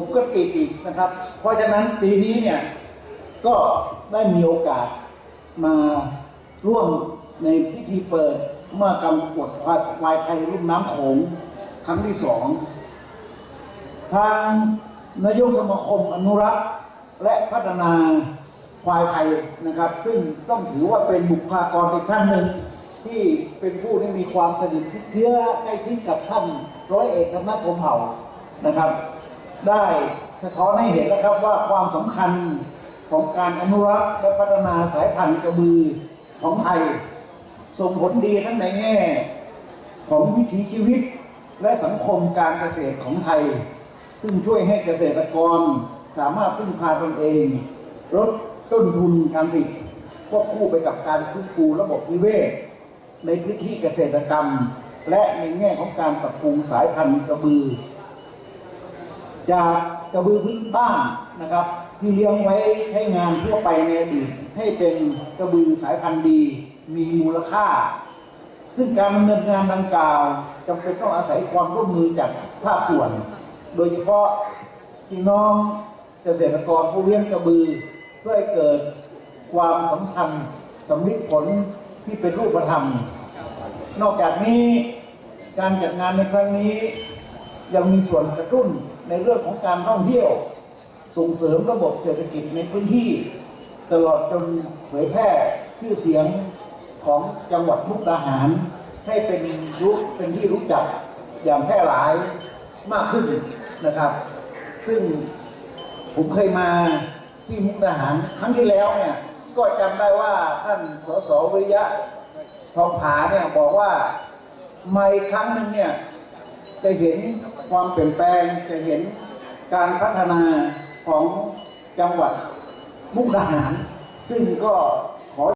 ผมก็ติดอีกนะครับ เพราะฉะนั้นปีนี้เนี่ยก็ได้มีโอกาสมาร่วมในพิธีเปิดเมื่อกำประกวดวายไทยรุ่มน้ำโขงครั้งที่สองทางนายกสมาคมอนุรักษ์และพัฒนาควายไทยนะครับ ซึ่งต้องถือว่าเป็นบุคลากรอีกท่านหนึ่งที่เป็นผู้ที่มีความสนิทเชื้อใกล้ชิดกับท่านร้อยเอกธรรมนัฐพรมเผ่านะครับ ได้สะท้อนให้เห็นแล้วครับว่าความสำคัญของการอนุรักษ์และพัฒนาสายพันธุ์กระบือของไทย ส่งผลดีทั้งในแง่ ของวิถีชีวิตและสังคมการเกษตรของไทย ซึ่งช่วยให้เกษตรกรสามารถพึ่งพาตนเอง ลดต้นทุนการผลิตควบคู่ไปกับการฟื้นฟูระบบนิเวศ ในพื้นที่เกษตรกรรม และในแง่ของการปรับปรุงสายพันธุ์กระบือ จากกระบือพื้นบ้านนะครับ ที่เลี้ยงไว้ใช้งานทั่วไปในอดีตให้เป็นกระบือสายพันธุ์ดี มีมูลค่า ซึ่งการดำเนินงานดังกล่าวจำเป็นต้องอาศัยความร่วมมือจากภาคส่วน โดยเฉพาะพี่น้องเกษตรกรผู้เลี้ยงกระบือ เพื่อให้เกิดความสำคัญสำลิดผลที่เป็นรูปธรรม นอกจากนี้การจัดงานในครั้งนี้ ยังมีส่วนกระตุ้นในเรื่องของการท่องเที่ยว ส่งเสริมระบบเศรษฐกิจในพื้นที่ ตลอดจนเผยแพร่ชื่อเสียงของจังหวัดมุกดาหาร ให้เป็นรู้เป็นที่รู้จักอย่างแพร่หลายมากขึ้นนะครับ ซึ่งผมเคยมาที่มุกดาหารครั้งที่แล้วเนี่ยก็จำได้ว่าท่านสสวิริยะทองผาเนี่ยบอกว่ามาอีกครั้งหนึ่งเนี่ยจะเห็น ความเปลี่ยนแปลงจะเห็นการพัฒนาของจังหวัดมุกดาหาร ซึ่งก็